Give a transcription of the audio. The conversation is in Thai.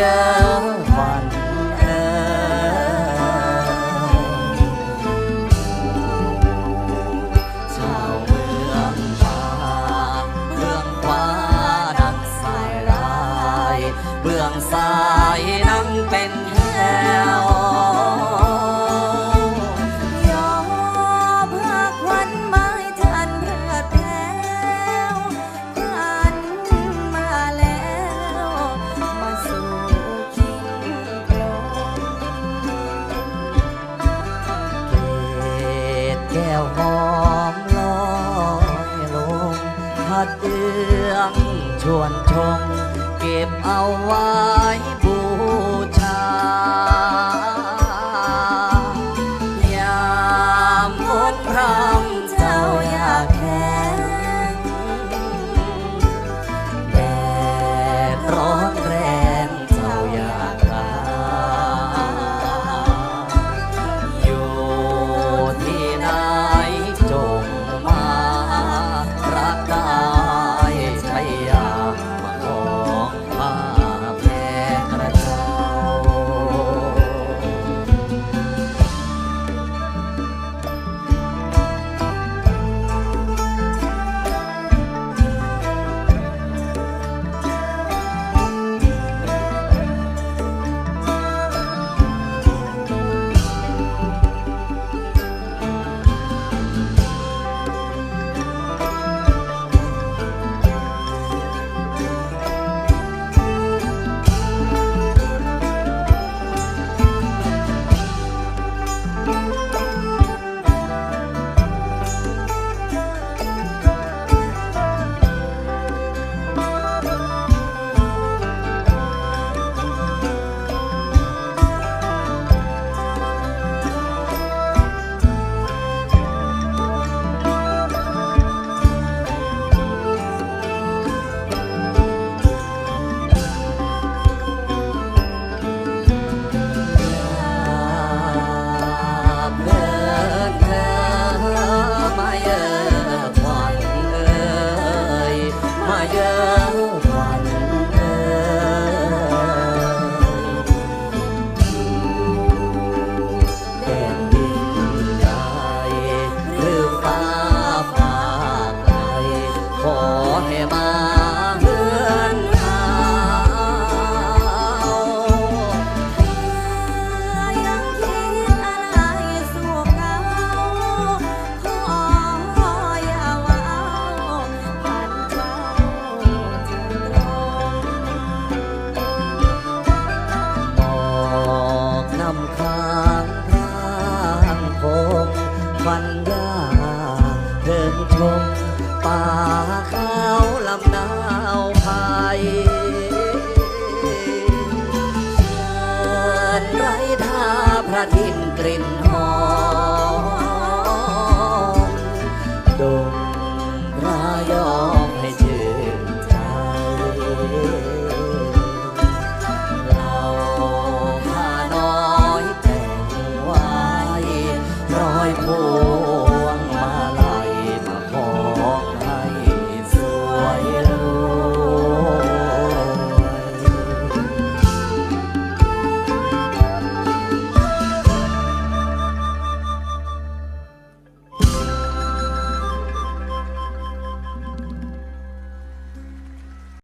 ยาวันเอ่ยชาเมืองป่าเบื้องขวานักสายร้าย เบื้องซ้ายนั่งเป็น แกวหอมลอยลงพัดเอื้องชวนชมเก็บเอาไว้ายอะควันเอแดนดินใดหรือฟ้าฟ้าไกลขอให้มา ฟันยาเทินชมป่าขาวลำนาวไผ่เชิญไรทาพระทินกลิ่นหอมดมระยอมให้ชื่นใจเราพาน้อยแต่งไว้รอยผู